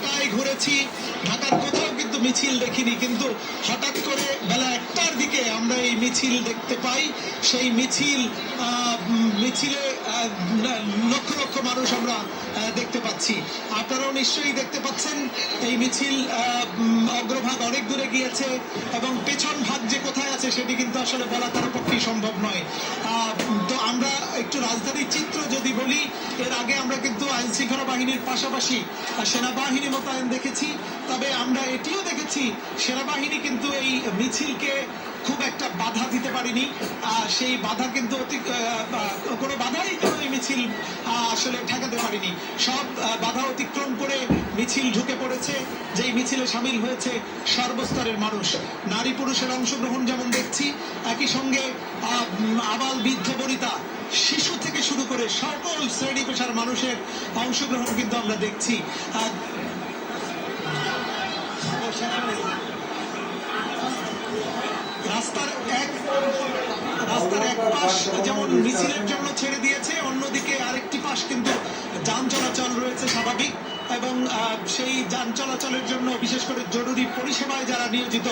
ঢাকায় ঘুরেছি। ঢাকার কোথাও কিন্তু মিছিল দেখিনি, কিন্তু হঠাৎ করে বেলা একটার দিকে আমরা এই মিছিল দেখতে পাই। সেই মিছিল মিছিলে লক্ষ লক্ষ মানুষ আমরা দেখতে পাচ্ছি। আপনারাও নিশ্চয়ই দেখতে পাচ্ছেন, এই মিছিল অগ্রভাগ অনেক দূরে গিয়েছে এবং পেছন ভাগ যে কোথায় আছে সেটি কিন্তু আসলে বলা তার পক্ষেই সম্ভব নয়। তো আমরা একটু রাজধানীর চিত্র যদি বলি, এর আগে আমরা কিন্তু আইন শৃঙ্খলা বাহিনীর পাশাপাশি সেনাবাহিনী মোতায়েন দেখেছি, তবে আমরা এটিও দেখেছি, সেনাবাহিনী কিন্তু এই মিছিলকে খুব একটা বাধা দিতে পারেনি। সেই বাধা কিন্তু অতি কোনো বাধাই কোনো এই মিছিল আসলে ঠেকাতে পারেনি। সব বাধা অতিক্রম করে মিছিল ঢুকে পড়েছে, যেই মিছিলে সামিল হয়েছে সর্বস্তরের মানুষ। নারী পুরুষের অংশগ্রহণ যেমন দেখছি, একই সঙ্গে আবাল বৃদ্ধ বনিতা, শিশু করে সকল শ্রেণি পেশার মানুষের অংশগ্রহণ কিন্তু আমরা দেখছি। যেমন মিছিলের জন্য ছেড়ে দিয়েছে, অন্যদিকে আরেকটি পাশ কিন্তু যান চলাচল রয়েছে এবং সেই যান চলাচলের জন্য, বিশেষ করে জরুরি পরিষেবায় যারা নিয়োজিত,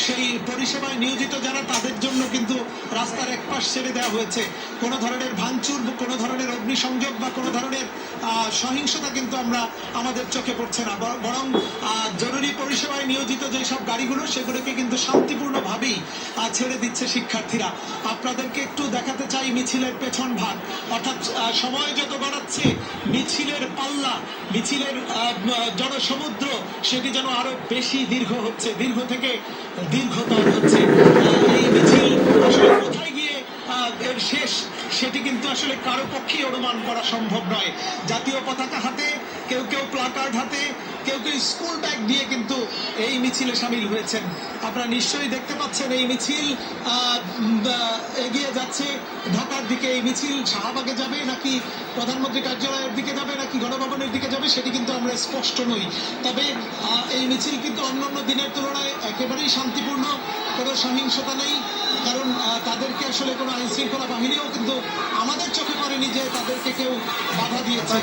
সেই পরিষেবায় নিয়োজিত যারা, তাদের জন্য কিন্তু রাস্তার এক পাশ ছেড়ে দেওয়া হয়েছে। কোনো ধরনের ভাঙচুর, কোনো ধরনের অগ্নিসংযোগ বা কোনো ধরনের সহিংসতা কিন্তু আমরা, আমাদের চোখে পড়ছে না। বর- জরুরি পরিষেবায় নিয়োজিত যে সব গাড়িগুলো, সেগুলোকে কিন্তু শান্তিপূর্ণভাবেই ছেড়ে দিচ্ছে শিক্ষার্থীরা। আপনাদেরকে একটু মিছিলের পেছন ভাগ। অর্থাৎ সময় যত বাড়াচ্ছে, মিছিলের পাল্লা, মিছিলের জনসমুদ্র, সেটি যেন আরও বেশি দীর্ঘ হচ্ছে, দীর্ঘ থেকে দীর্ঘতর হচ্ছে। এই মিছিল আসলে কোথায় গিয়ে এর শেষ, সেটি কিন্তু আসলে কারও পক্ষেই অনুমান করা সম্ভব নয়। জাতীয় পতাকা হাতে, কেউ কেউ প্লাকার্ড হাতে কেউ কেউ স্কুল ব্যাগ দিয়ে কিন্তু এই মিছিলে সামিল হয়েছেন। আপনারা নিশ্চয়ই দেখতে পাচ্ছেন এই মিছিল এগিয়ে যাচ্ছে। ঢাকার দিকে এই মিছিল শাহবাগে যাবে নাকি প্রধানমন্ত্রী কার্যালয়ের দিকে যাবে নাকি গণভবনের দিকে যাবে সেটি কিন্তু আমরা স্পষ্ট নই। তবে এই মিছিল কিন্তু অন্যান্য দিনের তুলনায় একেবারেই শান্তিপূর্ণ, কোনো সহিংসতা নেই। কারণ তাদেরকে আসলে কোনো আইন শৃঙ্খলা বাহিনীও কিন্তু আমাদের চোখে পড়েনি যে তাদেরকে কেউ বাধা দিয়েছে।